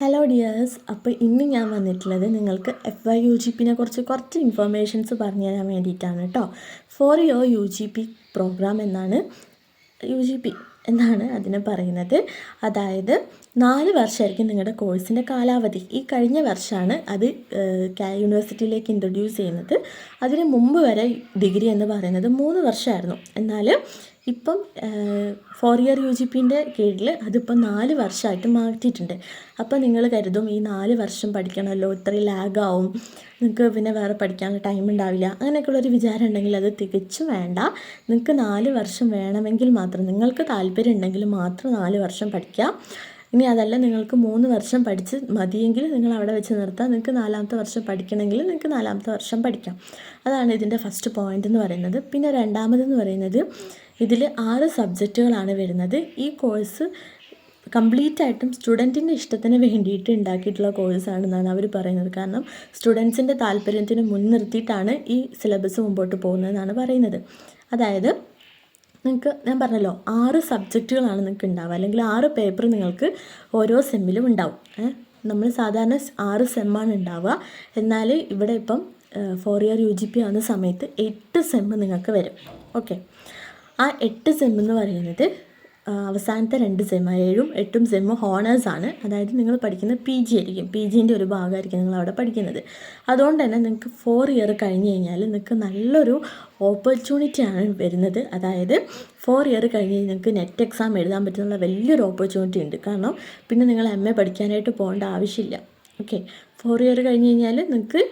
Hello dears അപ്പോൾ ഇന്ന് ഞാൻ വന്നിട്ടുള്ളത് നിങ്ങൾക്ക് എഫ് വൈ യു ജി പിനെ കുറിച്ച് കുറച്ച് ഇൻഫർമേഷൻസ് പറഞ്ഞു തരാൻ വേണ്ടിയിട്ടാണ് കേട്ടോ four year U G P programme എന്നാണ് യു ജി പി എന്നാണ് അതിന് പറയുന്നത്. അതായത് നാല് വർഷമായിരിക്കും നിങ്ങളുടെ കോഴ്സിന്റെ കാലാവധി. ഈ കഴിഞ്ഞ വർഷമാണ് അത് യൂണിവേഴ്സിറ്റിയിലേക്ക് ഇൻട്രൊഡ്യൂസ് ചെയ്യുന്നത്. അതിന് മുമ്പ് വരെ ഡിഗ്രി എന്ന് പറയുന്നത് മൂന്ന് വർഷമായിരുന്നു. എന്നാൽ ഇപ്പം ഫോർ ഇയർ യു ജി പിന്റെ കീഴിൽ അതിപ്പം നാല് വർഷമായിട്ട് മാറ്റിയിട്ടുണ്ട്. അപ്പം നിങ്ങൾ കരുതും ഈ നാല് വർഷം പഠിക്കണമല്ലോ ഇത്രയും ലാഗാവും നിങ്ങൾക്ക് പിന്നെ വേറെ പഠിക്കാനുള്ള ടൈം ഉണ്ടാവില്ല അങ്ങനെയൊക്കെയുള്ളൊരു വിചാരം ഉണ്ടെങ്കിൽ അത് തികച്ചും വേണ്ട. നിങ്ങൾക്ക് നാല് വർഷം വേണമെങ്കിൽ മാത്രം നിങ്ങൾക്ക് താല്പര്യം ഉണ്ടെങ്കിൽ മാത്രം നാല് വർഷം പഠിക്കുക ഇനി അതല്ല നിങ്ങൾക്ക് മൂന്ന് വർഷം പഠിച്ച് മതിയെങ്കിൽ നിങ്ങൾ അവിടെ വെച്ച് നിർത്താം. നിങ്ങൾക്ക് നാലാമത്തെ വർഷം പഠിക്കണമെങ്കിൽ നിങ്ങൾക്ക് നാലാമത്തെ വർഷം പഠിക്കാം. അതാണ് ഇതിന്റെ ഫസ്റ്റ് പോയിന്റ് എന്ന് പറയുന്നത്. പിന്നെ രണ്ടാമതെന്ന് പറയുന്നത് ഇതിൽ ആറ് സബ്ജക്റ്റുകളാണ് വരുന്നത്. ഈ കോഴ്സ് കംപ്ലീറ്റ് ആയിട്ടും സ്റ്റുഡന്റിന്റെ ഇഷ്ടത്തിന് വേണ്ടിയിട്ട് ഉണ്ടാക്കിയിട്ടുള്ള കോഴ്സാണെന്നാണ് അവർ പറയുന്നത്. കാരണം സ്റ്റുഡൻസിന്റെ താല്പര്യത്തിന് മുൻനിർത്തിയിട്ടാണ് ഈ സിലബസ് മുമ്പോട്ട് പോകുന്നതെന്നാണ് പറയുന്നത്. അതായത് നിങ്ങൾക്ക് ഞാൻ പറഞ്ഞല്ലോ ആറ് സബ്ജക്റ്റുകളാണ് നിങ്ങൾക്ക് ഉണ്ടാവുക. അല്ലെങ്കിൽ ആറ് പേപ്പർ നിങ്ങൾക്ക് ഓരോ സെമ്മിലും ഉണ്ടാവും. നമ്മൾ സാധാരണ ആറ് സെമ്മാണ് ഉണ്ടാവുക. എന്നാൽ ഇവിടെ ഇപ്പം four year U G P ആവുന്ന സമയത്ത് എട്ട് സെമ്മ് നിങ്ങൾക്ക് വരും. ഓക്കെ ആ എട്ട് സെമ്മെന്ന് പറയുന്നത് അവസാനത്തെ രണ്ട് സെം ഏഴും എട്ടും സെമ്മും ഹോണേഴ്സാണ് അതായത് നിങ്ങൾ പഠിക്കുന്ന പി ജി ആയിരിക്കും. പി ജിന്റെ ഒരു ഭാഗമായിരിക്കും നിങ്ങൾ അവിടെ പഠിക്കുന്നത്. അതുകൊണ്ട് തന്നെ നിങ്ങൾക്ക് ഫോർ ഇയർ കഴിഞ്ഞ് കഴിഞ്ഞാൽ നിങ്ങൾക്ക് നല്ലൊരു ഓപ്പർച്യൂണിറ്റിയാണ് വരുന്നത്. അതായത് ഫോർ ഇയർ കഴിഞ്ഞ് നിങ്ങൾക്ക് നെറ്റ് എക്സാം എഴുതാൻ പറ്റുന്ന വലിയൊരു ഓപ്പർച്യൂണിറ്റി ഉണ്ട്. കാരണം പിന്നെ നിങ്ങൾ എം എ പഠിക്കാനായിട്ട് പോകേണ്ട ആവശ്യമില്ല. ഓക്കെ ഫോർ ഇയർ കഴിഞ്ഞ് കഴിഞ്ഞാൽ നിങ്ങൾക്ക്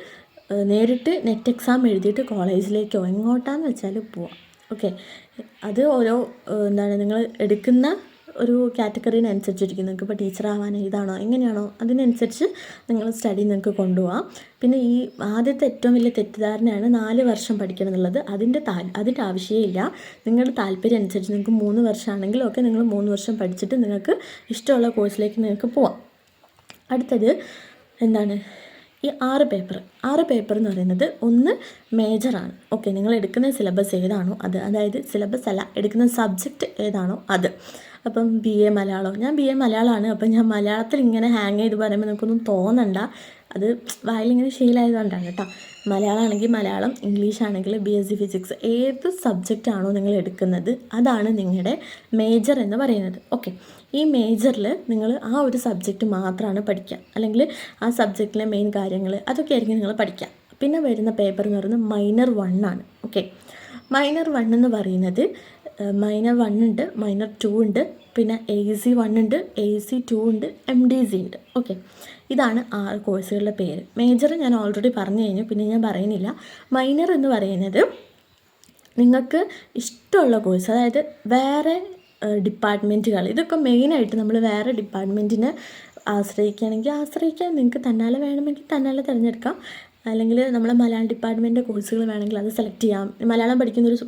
നേരിട്ട് നെറ്റ് എക്സാം എഴുതിയിട്ട് കോളേജിലേക്കോ എങ്ങോട്ടാന്ന് വെച്ചാൽ പോവാം. ഓക്കെ അത് ഓരോ എന്താണ് നിങ്ങൾ എടുക്കുന്ന ഒരു കാറ്റഗറീനനുസരിച്ചിരിക്കും നിങ്ങൾക്ക് ഇപ്പോൾ ടീച്ചർ ആവാൻ ഇതാണോ എങ്ങനെയാണോ അതിനനുസരിച്ച് നിങ്ങൾ സ്റ്റഡി നിങ്ങൾക്ക് കൊണ്ടുപോകാം പിന്നെ ഈ ആദ്യത്തെ ഏറ്റവും വലിയ തെറ്റിദ്ധാരണയാണ് നാല് വർഷം പഠിക്കണം എന്നുള്ളത്. അതിന്റെ താ അതിന്റെ ആവശ്യമില്ല നിങ്ങളുടെ താല്പര്യം അനുസരിച്ച് നിങ്ങൾക്ക് മൂന്ന് വർഷമാണെങ്കിലും ഒക്കെ നിങ്ങൾ മൂന്ന് വർഷം പഠിച്ചിട്ട് നിങ്ങൾക്ക് ഇഷ്ടമുള്ള കോഴ്സിലേക്ക് നിങ്ങൾക്ക് പോവാം. അടുത്തത് എന്താണ് ഈ ആറ് പേപ്പർ ആറ് പേപ്പർ എന്ന് പറയുന്നത് ഒന്ന് മേജറാണ് ഓക്കെ നിങ്ങൾ എടുക്കുന്ന സിലബസ് ഏതാണോ അത് അതായത് സിലബസ് അല്ല എടുക്കുന്ന സബ്ജക്റ്റ് ഏതാണോ അത്. അപ്പം ബി എ മലയാളം. ഞാൻ ബി എ മലയാളമാണ് അപ്പം ഞാൻ മലയാളത്തിൽ ഇങ്ങനെ ഹാങ് ചെയ്ത് പറയുമ്പോൾ നിങ്ങൾക്കൊന്നും തോന്നണ്ട. അത് വായിലിങ്ങനെ ശീലമായതുകൊണ്ടാണ് കേട്ടോ. മലയാളമാണെങ്കിൽ മലയാളം ഇംഗ്ലീഷ് ആണെങ്കിൽ ബി എസ് സി ഫിസിക്സ് ഏത് സബ്ജക്റ്റ് ആണോ നിങ്ങൾ എടുക്കുന്നത് അതാണ് നിങ്ങളുടെ മേജർ എന്ന് പറയുന്നത്. ഓക്കെ ഈ മേജറിൽ നിങ്ങൾ ആ ഒരു സബ്ജക്റ്റ് മാത്രമാണ് പഠിക്കുക അല്ലെങ്കിൽ ആ സബ്ജക്റ്റിലെ മെയിൻ കാര്യങ്ങൾ അതൊക്കെ ആയിരിക്കും നിങ്ങൾ പഠിക്കുക പിന്നെ വരുന്ന പേപ്പർ എന്ന് പറയുന്നത് മൈനർ വൺ ആണ്. ഓക്കെ മൈനർ വൺ എന്ന് പറയുന്നത് മൈനർ വൺ ഉണ്ട് മൈനർ ടു ഉണ്ട് പിന്നെ എ സി വൺ ഉണ്ട് എ സി ടു ഉണ്ട് എം ഡി സി ഉണ്ട്. ഓക്കെ ഇതാണ് ആ കോഴ്സുകളുടെ പേര്. മേജർ ഞാൻ ഓൾറെഡി പറഞ്ഞു കഴിഞ്ഞു പിന്നെ ഞാൻ പറയുന്നില്ല. മൈനർ എന്ന് പറയുന്നത് നിങ്ങൾക്ക് ഇഷ്ടമുള്ള കോഴ്സ് അതായത് വേറെ ഡിപ്പാർട്ട്മെന്റുകൾ ഇതൊക്കെ മെയിനായിട്ട് നമ്മൾ വേറെ ഡിപ്പാർട്ട്മെന്റിനെ ആശ്രയിക്കുകയാണെങ്കിൽ ആശ്രയിക്കാൻ നിങ്ങൾക്ക് തന്നാലെ വേണമെങ്കിൽ തന്നാലെ തിരഞ്ഞെടുക്കാം. അല്ലെങ്കിൽ നമ്മളെ മലയാളം ഡിപ്പാർട്ട്മെന്റ് കോഴ്സുകൾ വേണമെങ്കിൽ അത് സെലക്ട് ചെയ്യാം. മലയാളം പഠിക്കുന്ന ഒരു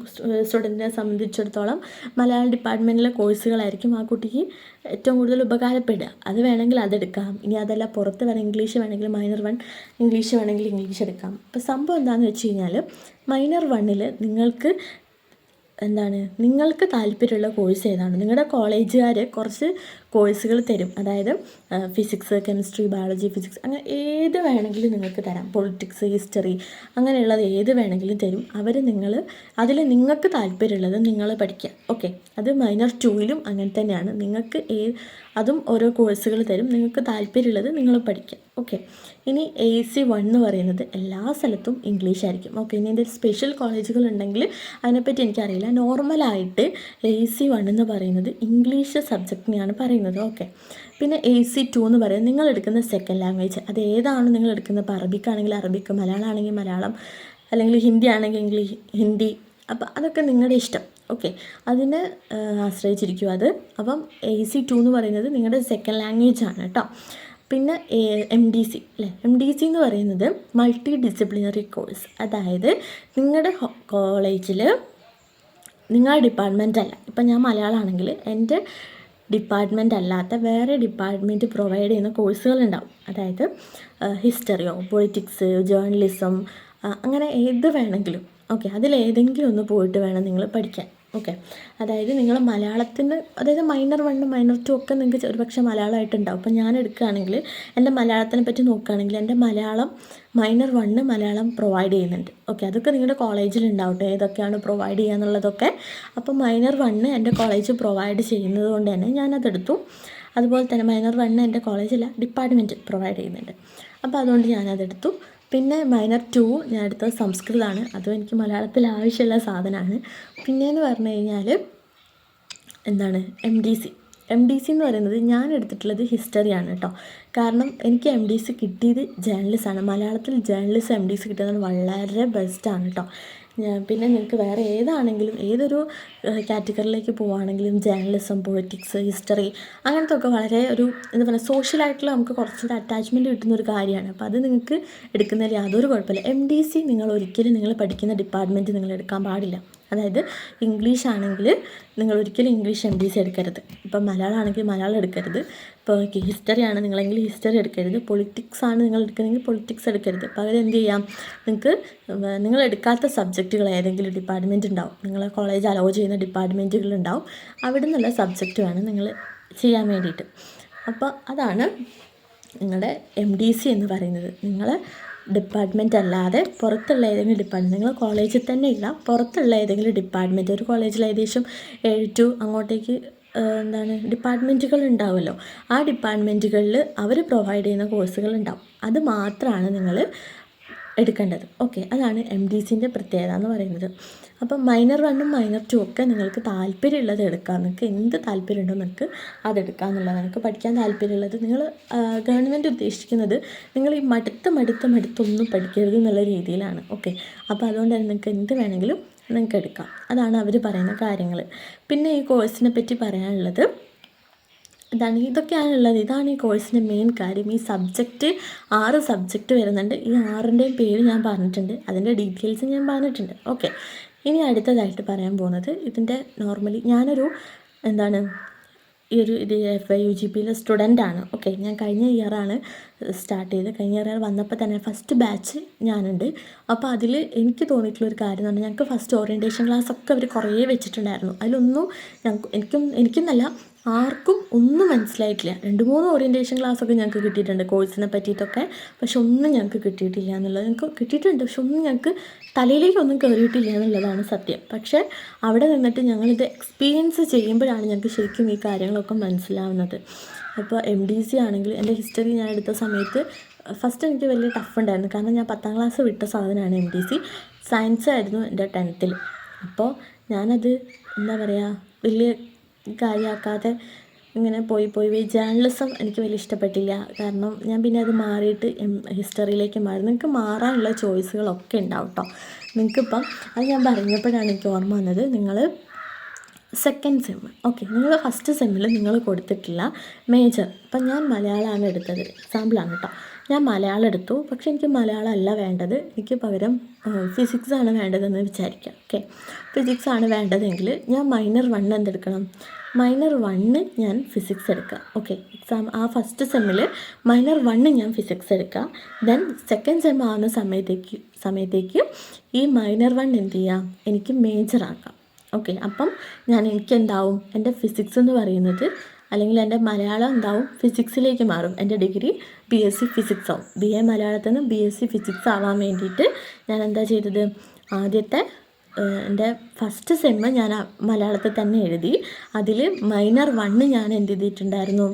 സ്റ്റുഡന്റിനെ സംബന്ധിച്ചിടത്തോളം മലയാളം ഡിപ്പാർട്ട്മെന്റിലെ കോഴ്സുകളായിരിക്കും ആ കുട്ടിക്ക് ഏറ്റവും കൂടുതൽ ഉപകാരപ്പെടുക. അത് വേണമെങ്കിൽ അതെടുക്കാം ഇനി അതല്ല പുറത്ത് വേണം ഇംഗ്ലീഷ് വേണമെങ്കിൽ മൈനർ വൺ ഇംഗ്ലീഷ് വേണമെങ്കിൽ ഇംഗ്ലീഷ് എടുക്കാം. അപ്പോൾ സംഭവം എന്താണെന്ന് വെച്ച് കഴിഞ്ഞാൽ മൈനർ വണ്ണിൽ നിങ്ങൾക്ക് എന്താണ് നിങ്ങൾക്ക് താല്പര്യമുള്ള കോഴ്സ് ഏതാണ്? നിങ്ങളുടെ കോളേജുകാർ കുറച്ച് കോഴ്സുകൾ തരും. അതായത് ഫിസിക്സ് കെമിസ്ട്രി ബയോളജി ഫിസിക്സ് അങ്ങനെ ഏത് വേണമെങ്കിലും നിങ്ങൾക്ക് തരാം. പൊളിറ്റിക്സ് ഹിസ്റ്ററി അങ്ങനെയുള്ളത് ഏത് വേണമെങ്കിലും തരും. അവർ നിങ്ങൾ അതിൽ നിങ്ങൾക്ക് താല്പര്യമുള്ളത് നിങ്ങൾ പഠിക്കുക. ഓക്കെ. അത് മൈനർ ടൂയിലും അങ്ങനെ തന്നെയാണ്. നിങ്ങൾക്ക് ഏ അതും ഓരോ കോഴ്സുകൾ തരും. നിങ്ങൾക്ക് താല്പര്യമുള്ളത് നിങ്ങൾ പഠിക്കുക. ഓക്കെ. ഇനി എ സി വൺ എന്ന് പറയുന്നത് എല്ലാ സ്ഥലത്തും ഇംഗ്ലീഷ് ആയിരിക്കും. ഓക്കെ. ഇനി എന്റെ സ്പെഷ്യൽ കോളേജുകൾ ഉണ്ടെങ്കിൽ അതിനെപ്പറ്റി എനിക്കറിയില്ല. നോർമലായിട്ട് എ സി വൺ എന്ന് പറയുന്നത് ഇംഗ്ലീഷ് സബ്ജക്റ്റിനെയാണ് പറയുന്നത്. ഓക്കെ പിന്നെ എ സി ടു എന്ന് പറയുന്നത് നിങ്ങൾ എടുക്കുന്ന സെക്കൻഡ് ലാംഗ്വേജ് അത് ഏതാണ് നിങ്ങൾ എടുക്കുന്നത്? ഇപ്പോൾ അറബിക്കാണെങ്കിൽ അറബിക്ക് മലയാളം ആണെങ്കിൽ മലയാളം അല്ലെങ്കിൽ ഹിന്ദി ആണെങ്കിൽ ഹിന്ദി അപ്പോൾ അതൊക്കെ നിങ്ങളുടെ ഇഷ്ടം. ഓക്കെ അതിനെ ആശ്രയിച്ചിരിക്കും അത്. അപ്പം എ സി ടു എന്ന് പറയുന്നത് നിങ്ങളുടെ സെക്കൻഡ് ലാംഗ്വേജ് ആണ് കേട്ടോ പിന്നെ എം ഡി സി അല്ലേ എം ഡി സി എന്ന് പറയുന്നത് മൾട്ടി ഡിസിപ്ലിനറി കോഴ്സ് അതായത് നിങ്ങളുടെ കോളേജിൽ നിങ്ങളുടെ ഡിപ്പാർട്ട്മെന്റ് അല്ല. ഇപ്പം ഞാൻ മലയാളമാണെങ്കിൽ എന്റെ ഡിപ്പാർട്ട്മെന്റ് അല്ലാത്ത വേറെ ഡിപ്പാർട്ട്മെന്റ് പ്രൊവൈഡ് ചെയ്യുന്ന കോഴ്സുകളുണ്ടാവും അതായത് ഹിസ്റ്ററിയോ പൊളിറ്റിക്സ് ജേർണലിസം അങ്ങനെ ഏത് വേണമെങ്കിലും. ഓക്കെ അതിലേതെങ്കിലും ഒന്ന് പോയിട്ട് വേണം നിങ്ങൾ പഠിക്കാൻ. ഓക്കെ അതായത് നിങ്ങൾ മലയാളത്തിന് അതായത് മൈനർ വണ്ണും മൈനർ ടു ഒക്കെ നിങ്ങൾക്ക് ഒരുപക്ഷെ മലയാളമായിട്ടുണ്ടാവും. അപ്പോൾ ഞാൻ എടുക്കുകയാണെങ്കിൽ എന്റെ മലയാളത്തിനെ പറ്റി നോക്കുകയാണെങ്കിൽ എന്റെ Malayalam minor one Malayalam provide ചെയ്യുന്നുണ്ട്. ഓക്കെ അതൊക്കെ നിങ്ങളുടെ കോളേജിൽ ഉണ്ടാവട്ടെ. ഏതൊക്കെയാണ് പ്രൊവൈഡ് ചെയ്യുക എന്നുള്ളതൊക്കെ. അപ്പോൾ മൈനർ വണ്ണ് എന്റെ കോളേജ് പ്രൊവൈഡ് ചെയ്യുന്നത് കൊണ്ട് തന്നെ ഞാനതെടുത്തു അതുപോലെ തന്നെ മൈനർ വണ്ണ് എന്റെ കോളേജിൽ ഡിപ്പാർട്ട്മെന്റ് പ്രൊവൈഡ് ചെയ്യുന്നുണ്ട്. അപ്പോൾ അതുകൊണ്ട് ഞാനതെടുത്തു പിന്നെ മൈനർ ടു ഞാൻ എടുത്തത് സംസ്കൃതമാണ് അതും എനിക്ക് മലയാളത്തിൽ ആവശ്യമുള്ള സാധനമാണ്. പിന്നെയെന്ന് പറഞ്ഞു കഴിഞ്ഞാൽ എന്താണ്? M D C M D C എന്ന് പറയുന്നത് ഞാൻ എടുത്തിട്ടുള്ളത് ഹിസ്റ്ററിയാണ് കേട്ടോ. കാരണം എനിക്ക് എം ഡി സി കിട്ടിയത് ജേർണലിസമാണ് മലയാളത്തിൽ ജേർണലിസം എം ഡി സി കിട്ടിയത് വളരെ ബെസ്റ്റാണ് കേട്ടോ. പിന്നെ നിങ്ങൾക്ക് വേറെ ഏതാണെങ്കിലും ഏതൊരു കാറ്റഗറിയിലേക്ക് പോവുകയാണെങ്കിലും ജേർണലിസം പൊളിറ്റിക്സ് ഹിസ്റ്ററി അങ്ങനത്തെ ഒക്കെ വളരെ ഒരു എന്താ പറയുക സോഷ്യലായിട്ടുള്ള നമുക്ക് കുറച്ചുകൂടെ അറ്റാച്ച്മെന്റ് കിട്ടുന്ന ഒരു കാര്യമാണ്. അപ്പോൾ അത് നിങ്ങൾക്ക് എടുക്കുന്നതിൽ യാതൊരു കുഴപ്പമില്ല. എം ഡി സി നിങ്ങൾ ഒരിക്കലും നിങ്ങൾ പഠിക്കുന്ന ഡിപ്പാർട്ട്മെന്റ് നിങ്ങൾ എടുക്കാൻ പാടില്ല. അതായത് ഇംഗ്ലീഷ് ആണെങ്കിൽ നിങ്ങൾ ഒരിക്കലും ഇംഗ്ലീഷ് എം ഡി സി എടുക്കരുത്. ഇപ്പം മലയാളം ആണെങ്കിൽ മലയാളം എടുക്കരുത്. ഇപ്പോൾ ഹിസ്റ്ററി ആണ് നിങ്ങളെങ്കിൽ ഹിസ്റ്ററി എടുക്കരുത്. പൊളിറ്റിക്സ് ആണ് നിങ്ങൾ എടുക്കുന്നതെങ്കിൽ പൊളിറ്റിക്സ് എടുക്കരുത്. പകരം എന്ത് ചെയ്യാം? നിങ്ങൾക്ക് നിങ്ങൾ എടുക്കാത്ത സബ്ജക്റ്റുകൾ ഏതെങ്കിലും ഡിപ്പാർട്ട്മെന്റ് ഉണ്ടാവും. നിങ്ങളെ കോളേജ് അലോ ചെയ്യുന്ന ഡിപ്പാർട്ട്മെന്റുകൾ ഉണ്ടാവും. അവിടെ നിന്നുള്ള സബ്ജക്റ്റ് വേണം നിങ്ങൾ ചെയ്യാൻ വേണ്ടിയിട്ട്. അപ്പോൾ അതാണ് നിങ്ങളുടെ എം ഡി സി എന്ന് പറയുന്നത്. നിങ്ങൾ ഡിപ്പാർട്ട്മെന്റ് അല്ലാതെ പുറത്തുള്ള ഏതെങ്കിലും ഡിപ്പാർട്ട്മെന്റ് നിങ്ങൾ കോളേജിൽ തന്നെ ഇല്ല പുറത്തുള്ള ഏതെങ്കിലും ഡിപ്പാർട്ട്മെന്റ് ഒരു കോളേജിൽ ഏകദേശം ഏഴ് ടു അങ്ങോട്ടേക്ക് എന്താണ് ഡിപ്പാർട്ട്മെന്റുകൾ ഉണ്ടാവുമല്ലോ. ആ ഡിപ്പാർട്ട്മെന്റുകളിൽ അവർ പ്രൊവൈഡ് ചെയ്യുന്ന കോഴ്സുകൾ ഉണ്ടാവും. അത് മാത്രമാണ് നിങ്ങൾ എടുക്കേണ്ടത്. ഓക്കെ അതാണ് എം ഡി സിന്റെ പ്രത്യേകത എന്ന് പറയുന്നത്. അപ്പം മൈനർ വണ്ണും മൈനർ ടു ഒക്കെ നിങ്ങൾക്ക് താല്പര്യമുള്ളത് എടുക്കാം. നിങ്ങൾക്ക് എന്ത് താല്പര്യമുണ്ടോ നിങ്ങൾക്ക് അതെടുക്കാം എന്നുള്ളത് നിങ്ങൾക്ക് പഠിക്കാൻ താല്പര്യമുള്ളത് നിങ്ങൾ ഗവൺമെന്റ് ഉദ്ദേശിക്കുന്നത് നിങ്ങൾ ഈ മടുത്ത് മടുത്ത് മടുത്തൊന്നും പഠിക്കരുത് എന്നുള്ള രീതിയിലാണ്. ഓക്കെ അപ്പോൾ അതുകൊണ്ട് തന്നെ നിങ്ങൾക്ക് എന്ത് വേണമെങ്കിലും നിങ്ങൾക്ക് എടുക്കാം. അതാണ് അവർ പറയുന്ന കാര്യങ്ങൾ പിന്നെ ഈ കോഴ്സിനെ പറ്റി പറയാനുള്ളത് ഇതാണ് ഇതൊക്കെയാണുള്ളത്. ഇതാണ് ഈ കോഴ്സിന്റെ മെയിൻ കാര്യം. ഈ സബ്ജക്റ്റ് ആറ് സബ്ജക്റ്റ് വരുന്നുണ്ട്. ഈ ആറിന്റെയും പേര് ഞാൻ പറഞ്ഞിട്ടുണ്ട്. അതിന്റെ ഡീറ്റെയിൽസ് ഞാൻ പറഞ്ഞിട്ടുണ്ട്. ഓക്കെ ഇനി അടുത്തതായിട്ട് പറയാൻ പോകുന്നത് ഇതിന്റെ നോർമലി ഞാനൊരു എന്താണ് ഈ ഒരു ഇത് എഫ് ഐ യു ജി പിയിലെ സ്റ്റുഡന്റാണ് ഓക്കെ ഞാൻ കഴിഞ്ഞ ഇയറാണ് സ്റ്റാർട്ട് ചെയ്തത്. കഴിഞ്ഞ ഇയർ വന്നപ്പോൾ തന്നെ ഫസ്റ്റ് ബാച്ച് ഞാനുണ്ട്. അപ്പോൾ അതിൽ എനിക്ക് തോന്നിയിട്ടുള്ള ഒരു കാര്യം എന്ന് പറഞ്ഞാൽ ഞങ്ങൾക്ക് ഫസ്റ്റ് ഓറിയന്റേഷൻ ക്ലാസ് ഒക്കെ അവർ കുറേ വെച്ചിട്ടുണ്ടായിരുന്നു. അതിലൊന്നും ഞങ്ങൾക്ക് എനിക്കും എനിക്കെന്നല്ല ആർക്കും ഒന്നും മനസ്സിലായിട്ടില്ല. രണ്ട് മൂന്ന് ഓറിയന്റേഷൻ ക്ലാസ്സൊക്കെ ഞങ്ങൾക്ക് കിട്ടിയിട്ടുണ്ട് കോഴ്സിനെ പറ്റിയിട്ടൊക്കെ. പക്ഷെ ഒന്നും ഞങ്ങൾക്ക് കിട്ടിയിട്ടില്ല എന്നുള്ളത് ഞങ്ങൾക്ക് കിട്ടിയിട്ടുണ്ട്. പക്ഷെ ഒന്നും ഞങ്ങൾക്ക് തലയിലേക്കൊന്നും കയറിയിട്ടില്ല എന്നുള്ളതാണ് സത്യം. പക്ഷേ അവിടെ നിന്നിട്ട് ഞങ്ങളിത് എക്സ്പീരിയൻസ് ചെയ്യുമ്പോഴാണ് ഞങ്ങൾക്ക് ശരിക്കും ഈ കാര്യങ്ങളൊക്കെ മനസ്സിലാവുന്നത്. അപ്പോൾ എം ഡി സി ആണെങ്കിൽ എന്റെ ഹിസ്റ്ററി ഞാൻ എടുത്ത സമയത്ത് ഫസ്റ്റ് എനിക്ക് വലിയ ടഫ് ഉണ്ടായിരുന്നു. കാരണം ഞാൻ പത്താം ക്ലാസ് വിട്ട സാധനമാണ് എം ഡി സി സയൻസ് ആയിരുന്നു എന്റെ ടെൻത്തിൽ അപ്പോൾ ഞാനത് എന്താ പറയുക വലിയ കാര്യമാക്കാതെ ഇങ്ങനെ പോയി പോയി. പോയി ജേർണലിസം എനിക്ക് വലിയ ഇഷ്ടപ്പെട്ടില്ല. കാരണം ഞാൻ പിന്നെ അത് മാറിയിട്ട് ഹിസ്റ്ററിയിലേക്ക് മാറി. നിങ്ങൾക്ക് മാറാനുള്ള ചോയ്സുകളൊക്കെ ഉണ്ടാവും കേട്ടോ നിങ്ങൾക്കിപ്പം അത് ഞാൻ പറഞ്ഞപ്പോഴാണ് എനിക്ക് ഓർമ്മ വന്നത്. നിങ്ങൾ സെക്കൻഡ് സെം ഓക്കെ നിങ്ങൾ ഫസ്റ്റ് സെമ്മിൽ നിങ്ങൾ കൊടുത്തിട്ടില്ല മേജർ അപ്പം ഞാൻ മലയാളമാണ് എടുത്തത്. എക്സാമ്പിളാണ് കേട്ടോ ഞാൻ മലയാളം എടുത്തു. പക്ഷേ എനിക്ക് മലയാളം അല്ല വേണ്ടത്. എനിക്ക് പകരം ഫിസിക്സ് ആണ് വേണ്ടതെന്ന് വിചാരിക്കാം. ഓക്കെ? ഫിസിക്സ് ആണ് വേണ്ടതെങ്കിൽ ഞാൻ മൈനർ വൺ എന്തെടുക്കണം? മൈനർ വണ്ണ് ഞാൻ ഫിസിക്സ് എടുക്കാം. ഓക്കെ? എക്സാം ആ ഫസ്റ്റ് സെമ്മിൽ മൈനർ വണ്ണ് ഞാൻ ഫിസിക്സ് എടുക്കുക ദെൻ സെക്കൻഡ് സെം ആവുന്ന സമയത്തേക്ക് സമയത്തേക്ക് ഈ മൈനർ വൺ എന്ത് ചെയ്യാം? എനിക്ക് മേജർ ആക്കാം. ഓക്കെ? അപ്പം ഞാൻ എനിക്ക് എന്താവും? എന്റെ ഫിസിക്സ് എന്ന് പറയുന്നത് അല്ലെങ്കിൽ എന്റെ മലയാളം എന്താവും? ഫിസിക്സിലേക്ക് മാറും. എന്റെ degree B S C physics ആവും. ബി എ മലയാളത്തിൽ നിന്ന് ബി എസ് സി ഫിസിക്സ് ആവാൻ വേണ്ടിയിട്ട് ഞാൻ എന്താ ചെയ്തത്? ആദ്യത്തെ എന്റെ ഫസ്റ്റ് സെമ്മ് ഞാൻ മലയാളത്തിൽ തന്നെ എഴുതി. അതിൽ മൈനർ വണ്ണ് ഞാൻ എന്ത് ചെയ്തിട്ടുണ്ടായിരുന്നു?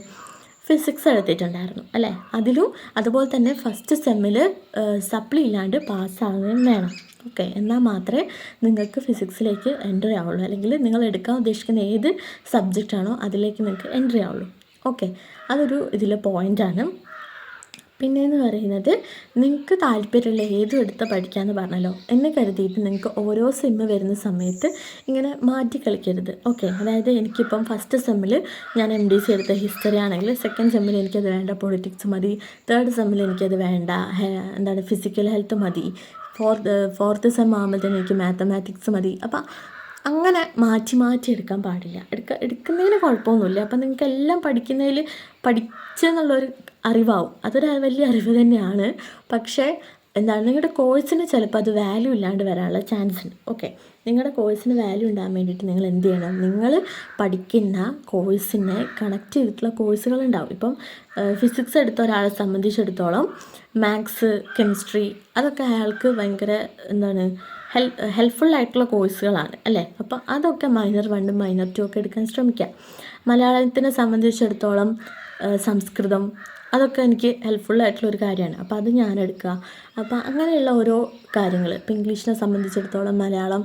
ഫിസിക്സ് എടുത്തിട്ടുണ്ടായിരുന്നു അല്ലേ? അതിലും അതുപോലെ തന്നെ ഫസ്റ്റ് സെമ്മിൽ സപ്ലി ഇല്ലാണ്ട് പാസ്സാവുകയും വേണം. ഓക്കെ എന്നാൽ മാത്രമേ നിങ്ങൾക്ക് ഫിസിക്സിലേക്ക് എൻട്രി ആവുള്ളൂ അല്ലെങ്കിൽ നിങ്ങൾ എടുക്കാൻ ഉദ്ദേശിക്കുന്ന ഏത് സബ്ജക്റ്റാണോ അതിലേക്ക് നിങ്ങൾക്ക് എൻട്രി ആവുള്ളൂ ഓക്കെ അതൊരു ഇതിലെ പോയിന്റാണ് പിന്നെയെന്ന് പറയുന്നത് നിങ്ങൾക്ക് താല്പര്യമുള്ള ഏതും എടുത്ത് പഠിക്കാമെന്ന് പറഞ്ഞല്ലോ. എന്നെ കരുതിയിട്ട് നിങ്ങൾക്ക് ഓരോ സെമ്മ് വരുന്ന സമയത്ത് ഇങ്ങനെ മാറ്റി കളിക്കരുത്. ഓക്കെ അതായത് എനിക്കിപ്പം ഫസ്റ്റ് സെമ്മിൽ ഞാൻ എം ഡി സി എടുത്ത ഹിസ്റ്ററി ആണെങ്കിൽ സെക്കൻഡ് സെമ്മിൽ എനിക്കത് വേണ്ട പൊളിറ്റിക്സ് മതി. തേർഡ് സെമ്മിൽ എനിക്കത് വേണ്ട. എന്താണ് ഫിസിക്കൽ ഹെൽത്ത് മതി. ഫോർത്ത് ഫോർത്ത് സെം ആകുമ്പോഴത്തേനും എനിക്ക് മാത്തമാറ്റിക്സ് മതി. അപ്പം അങ്ങനെ മാറ്റി മാറ്റി എടുക്കാൻ പാടില്ല. എടുക്ക എടുക്കുന്നതിന് കുഴപ്പമൊന്നുമില്ല. അപ്പം നിങ്ങൾക്ക് എല്ലാം പഠിക്കുന്നതിൽ പഠിച്ചെന്നുള്ളൊരു അറിവാവും. അതൊരു വലിയ അറിവ് തന്നെയാണ്. പക്ഷേ എന്താണ് നിങ്ങളുടെ കോഴ്സിന് ചിലപ്പോൾ അത് വാല്യൂ ഇല്ലാണ്ട് വരാനുള്ള ചാൻസ് ഉണ്ട്. ഓക്കെ നിങ്ങളുടെ കോഴ്സിന് വാല്യൂ ഉണ്ടാകാൻ വേണ്ടിയിട്ട് നിങ്ങൾ എന്ത് ചെയ്യണം? നിങ്ങൾ പഠിക്കുന്ന കോഴ്സിനെ കണക്ട് ചെയ്തിട്ടുള്ള കോഴ്സുകൾ ഉണ്ടാവും. ഇപ്പം ഫിസിക്സ് എടുത്ത ഒരാളെ സംബന്ധിച്ചിടത്തോളം മാത്സ് കെമിസ്ട്രി അതൊക്കെ അയാൾക്ക് ഭയങ്കര എന്താണ് ഹെൽ ഹെൽപ്ഫുൾ ആയിട്ടുള്ള കോഴ്സുകളാണ് അല്ലേ? അപ്പം അതൊക്കെ മൈനർ വണ്ണും മൈനർ ടു ഒക്കെ എടുക്കാൻ ശ്രമിക്കുക മലയാളത്തിനെ സംബന്ധിച്ചിടത്തോളം സംസ്കൃതം അതൊക്കെ എനിക്ക് ഹെൽപ്ഫുൾ ആയിട്ടുള്ള ഒരു കാര്യമാണ്. അപ്പോൾ അത് ഞാൻ എടുക്കുക അപ്പോൾ അങ്ങനെയുള്ള ഓരോ കാര്യങ്ങൾ ഇപ്പോൾ ഇംഗ്ലീഷിനെ സംബന്ധിച്ചിടത്തോളം മലയാളം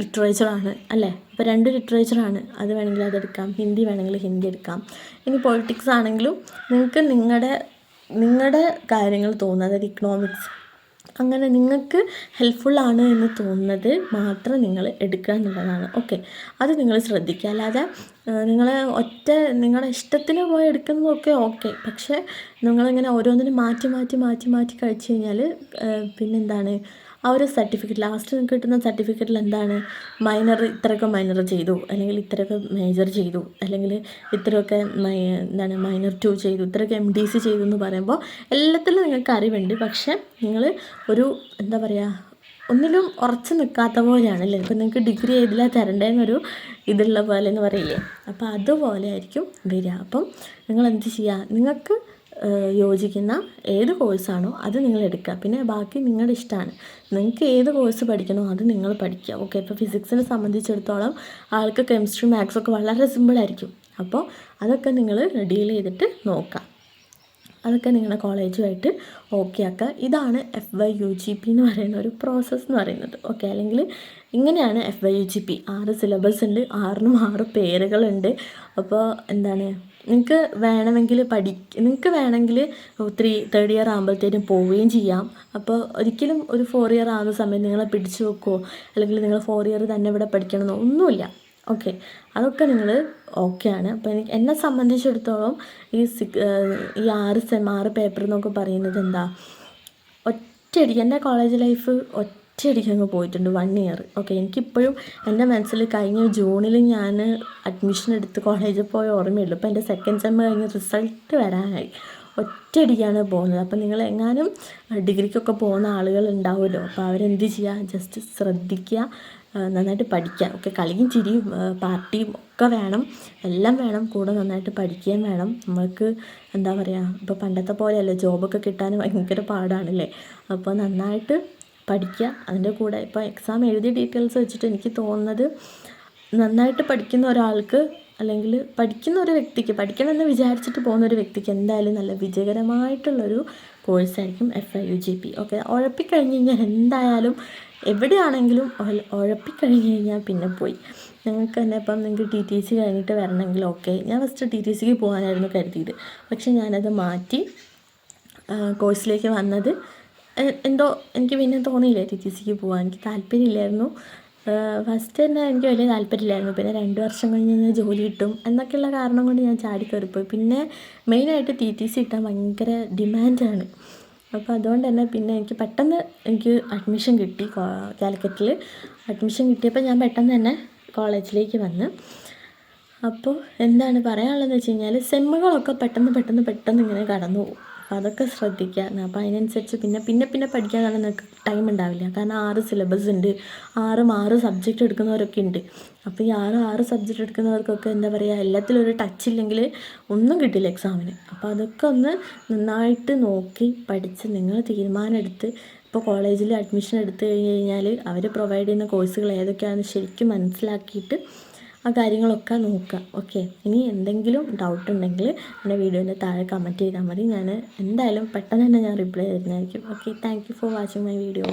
ലിറ്ററേച്ചറാണ് അല്ലേ? ഇപ്പോൾ രണ്ട് ലിറ്ററേച്ചറാണ് അത് വേണമെങ്കിൽ അതെടുക്കാം ഹിന്ദി വേണമെങ്കിൽ ഹിന്ദി എടുക്കാം. ഇനി പൊളിറ്റിക്സ് ആണെങ്കിലും നിങ്ങൾക്ക് നിങ്ങളുടെ നിങ്ങളുടെ കാര്യങ്ങൾ തോന്നുന്നത് ഇക്കണോമിക്സ് അങ്ങനെ നിങ്ങൾക്ക് ഹെൽപ്ഫുള്ളാണ് എന്ന് തോന്നുന്നത് മാത്രം നിങ്ങൾ എടുക്കുക എന്നുള്ളതാണ്. ഓക്കെ അത് നിങ്ങൾ ശ്രദ്ധിക്കുക. അല്ലാതെ നിങ്ങൾ ഒറ്റ നിങ്ങളുടെ ഇഷ്ടത്തിന് പോയി എടുക്കുന്നതൊക്കെ ഓക്കെ പക്ഷേ നിങ്ങളിങ്ങനെ ഓരോന്നിനും മാറ്റി മാറ്റി മാറ്റി മാറ്റി കഴിച്ച് കഴിഞ്ഞാൽ പിന്നെന്താണ്? ആ ഒരു സർട്ടിഫിക്കറ്റ് ലാസ്റ്റ് കിട്ടുന്ന സർട്ടിഫിക്കറ്റിൽ എന്താണ്? മൈനർ ഇത്രയൊക്കെ മൈനർ ചെയ്തു. അല്ലെങ്കിൽ ഇത്രയൊക്കെ മേജർ ചെയ്തു. അല്ലെങ്കിൽ ഇത്രയൊക്കെ എന്താണ് മൈനർ ടു ചെയ്തു. ഇത്രയൊക്കെ എം ഡി സി ചെയ്തു എന്ന് പറയുമ്പോൾ എല്ലാത്തിലും നിങ്ങൾക്ക് അറിവുണ്ട്. പക്ഷേ നിങ്ങൾ ഒരു എന്താ പറയുക ഒന്നിലും ഉറച്ചു നിൽക്കാത്ത പോലെയാണ് അല്ലേ? ഇപ്പം നിങ്ങൾക്ക് ഡിഗ്രി ഏതിലാ തരേണ്ടതെന്നൊരു ഇതുള്ള പോലെ എന്ന് പറയില്ലേ? അപ്പോൾ അതുപോലെ ആയിരിക്കും വരിക. അപ്പം നിങ്ങൾ എന്ത് ചെയ്യുക? നിങ്ങൾക്ക് യോജിക്കുന്ന ഏത് കോഴ്സാണോ അത് നിങ്ങൾ എടുക്കുക പിന്നെ ബാക്കി നിങ്ങളുടെ ഇഷ്ടമാണ്. നിങ്ങൾക്ക് ഏത് കോഴ്സ് പഠിക്കണോ അത് നിങ്ങൾ പഠിക്കുക. ഓക്കെ ഇപ്പോൾ ഫിസിക്സിനെ സംബന്ധിച്ചിടത്തോളം ആൾക്ക് കെമിസ്ട്രി മാത്സ് ഒക്കെ വളരെ സിമ്പിളായിരിക്കും അപ്പോൾ അതൊക്കെ നിങ്ങൾ ഡീൽ ചെയ്തിട്ട് നോക്കുക. അതൊക്കെ നിങ്ങളുടെ കോളേജുമായിട്ട് ഓക്കെ ആക്കുക. ഇതാണ് F Y U G P എന്ന് പറയുന്ന ഒരു പ്രോസസ്സ് എന്ന് പറയുന്നത്. ഓക്കെ അല്ലെങ്കിൽ ഇങ്ങനെയാണ് F Y U G P ആറ് സിലബസ് ഉണ്ട് ആറിനും ആറ് പേരുകളുണ്ട്. അപ്പോൾ എന്താണ്? നിങ്ങൾക്ക് വേണമെങ്കിൽ പഠി നിങ്ങൾക്ക് വേണമെങ്കിൽ ത്രീ തേർഡ് ഇയർ ആകുമ്പോഴത്തേനും പോവുകയും ചെയ്യാം. അപ്പോൾ ഒരിക്കലും ഒരു ഫോർ ഇയർ ആകുന്ന സമയത്ത് നിങ്ങളെ പിടിച്ചു വെക്കുമോ അല്ലെങ്കിൽ നിങ്ങൾ ഫോർ ഇയർ തന്നെ ഇവിടെ പഠിക്കണമെന്നോ? ഒന്നുമില്ല. ഓക്കെ അതൊക്കെ നിങ്ങൾ ആണ്. അപ്പോൾ എനിക്ക് എന്നെ സംബന്ധിച്ചിടത്തോളം ഈ സിക് ഈ ആറ് സെം ആറ് പേപ്പർ എന്നൊക്കെ പറയുന്നത് എന്താ? ഒറ്റയടിക്ക് എന്റെ കോളേജ് ലൈഫ് ഒറ്റ ഒറ്റയടിക്ക് അങ്ങ് പോയിട്ടുണ്ട് വൺ ഇയർ ഓക്കെ എനിക്കിപ്പോഴും എന്റെ മനസ്സിൽ കഴിഞ്ഞ ജൂണിൽ ഞാൻ അഡ്മിഷൻ എടുത്ത് കോളേജിൽ പോയ ഓർമ്മയുള്ളൂ. ഇപ്പോൾ എന്റെ സെക്കൻഡ് സെം കഴിഞ്ഞ് റിസൾട്ട് വരാനായി. ഒറ്റയടിക്കാണ് പോകുന്നത്. അപ്പം നിങ്ങൾ എങ്ങാനും ഡിഗ്രിക്കൊക്കെ പോകുന്ന ആളുകൾ ഉണ്ടാവുമല്ലോ. അപ്പോൾ അവരെന്ത് ചെയ്യുക? ജസ്റ്റ് ശ്രദ്ധിക്കുക നന്നായിട്ട് പഠിക്കുക. ഓക്കെ കളിയും ചിരിയും പാർട്ടിയും ഒക്കെ വേണം. എല്ലാം വേണം. കൂടെ നന്നായിട്ട് പഠിക്കുകയും വേണം. നമ്മൾക്ക് എന്താ പറയുക ഇപ്പോൾ പണ്ടത്തെ പോലെയല്ല ജോബൊക്കെ കിട്ടാൻ ഭയങ്കര പാടാണല്ലേ? അപ്പോൾ നന്നായിട്ട് പഠിക്കുക. അതിന്റെ കൂടെ ഇപ്പോൾ എക്സാം എഴുതിയ ഡീറ്റെയിൽസ് വെച്ചിട്ട് എനിക്ക് തോന്നുന്നത് നന്നായിട്ട് പഠിക്കുന്ന ഒരാൾക്ക് അല്ലെങ്കിൽ പഠിക്കുന്ന ഒരു വ്യക്തിക്ക് പഠിക്കണമെന്ന് വിചാരിച്ചിട്ട് പോകുന്ന ഒരു വ്യക്തിക്ക് എന്തായാലും നല്ല വിജയകരമായിട്ടുള്ളൊരു കോഴ്സായിരിക്കും F I U G P okay ഉഴപ്പിക്കഴിഞ്ഞ് കഴിഞ്ഞാൽ എന്തായാലും എവിടെയാണെങ്കിലും ഉഴപ്പിക്കഴിഞ്ഞ് കഴിഞ്ഞാൽ പിന്നെ പോയി. നിങ്ങൾക്ക് തന്നെ ഇപ്പം നിങ്ങൾക്ക് ടി ടി സി കഴിഞ്ഞിട്ട് വരണമെങ്കിൽ ഓക്കെ ഞാൻ ഫസ്റ്റ് ടി ടി സിക്ക് പോകാനായിരുന്നു കരുതിയത്. പക്ഷേ ഞാനത് മാറ്റി കോഴ്സിലേക്ക് വന്നത് എന്തോ എനിക്ക് പിന്നെ തോന്നിയില്ല ടി ടി സിക്ക് പോകാൻ എനിക്ക് താല്പര്യമില്ലായിരുന്നു. ഫസ്റ്റ് തന്നെ എനിക്ക് വലിയ താല്പര്യമില്ലായിരുന്നു. പിന്നെ രണ്ട് വർഷം കഴിഞ്ഞ് കഴിഞ്ഞാൽ ജോലി കിട്ടും എന്നൊക്കെയുള്ള കാരണം കൊണ്ട് ഞാൻ ചാടി കയറിപ്പോയി. പിന്നെ മെയിനായിട്ട് ടി ടി സി കിട്ടാൻ ഭയങ്കര ഡിമാൻഡാണ്. അപ്പോൾ അതുകൊണ്ട് തന്നെ പിന്നെ എനിക്ക് പെട്ടെന്ന് എനിക്ക് അഡ്മിഷൻ കിട്ടി കാലിക്കറ്റിൽ അഡ്മിഷൻ കിട്ടിയപ്പോൾ ഞാൻ പെട്ടെന്ന് തന്നെ കോളേജിലേക്ക് വന്ന്. അപ്പോൾ എന്താണ് പറയാനുള്ളതെന്ന് വെച്ച് കഴിഞ്ഞാൽ സെമ്മുകളൊക്കെ പെട്ടെന്ന് പെട്ടെന്ന് പെട്ടെന്ന് ഇങ്ങനെ കടന്നു പോകും. അതൊക്കെ ശ്രദ്ധിക്കുക. അപ്പോൾ അതിനനുസരിച്ച് പിന്നെ പിന്നെ പിന്നെ പഠിക്കാൻ തന്നെ നിങ്ങൾക്ക് ടൈം ഉണ്ടാവില്ല. കാരണം ആറ് സിലബസ് ഉണ്ട്. ആറും ആറ് സബ്ജക്റ്റ് എടുക്കുന്നവരൊക്കെ ഉണ്ട്. അപ്പോൾ ഈ ആറ് ആറ് സബ്ജക്റ്റ് എടുക്കുന്നവർക്കൊക്കെ എന്താ പറയുക എല്ലാത്തിലും ഒരു ടച്ച് ഇല്ലെങ്കിൽ ഒന്നും കിട്ടില്ല എക്സാമിന് അപ്പോൾ അതൊക്കെ ഒന്ന് നന്നായിട്ട് നോക്കി പഠിച്ച് നിങ്ങൾ തീരുമാനമെടുത്ത് ഇപ്പോൾ കോളേജിൽ അഡ്മിഷൻ എടുത്തു കഴിഞ്ഞ് കഴിഞ്ഞാൽ അവർ പ്രൊവൈഡ് ചെയ്യുന്ന കോഴ്സുകൾ ഏതൊക്കെയാണെന്ന് ശരിക്കും മനസ്സിലാക്കിയിട്ട് ആ കാര്യങ്ങളൊക്കെ നോക്കുക. ഓക്കെ ഇനി എന്തെങ്കിലും ഡൗട്ട് ഉണ്ടെങ്കിൽ എന്റെ വീഡിയോന്റെ താഴെ കമന്റ് ചെയ്താൽ മതി. ഞാൻ എന്തായാലും പെട്ടെന്ന് തന്നെ ഞാൻ റിപ്ലൈ തരുന്നതായിരിക്കും. Okay thank for watching my video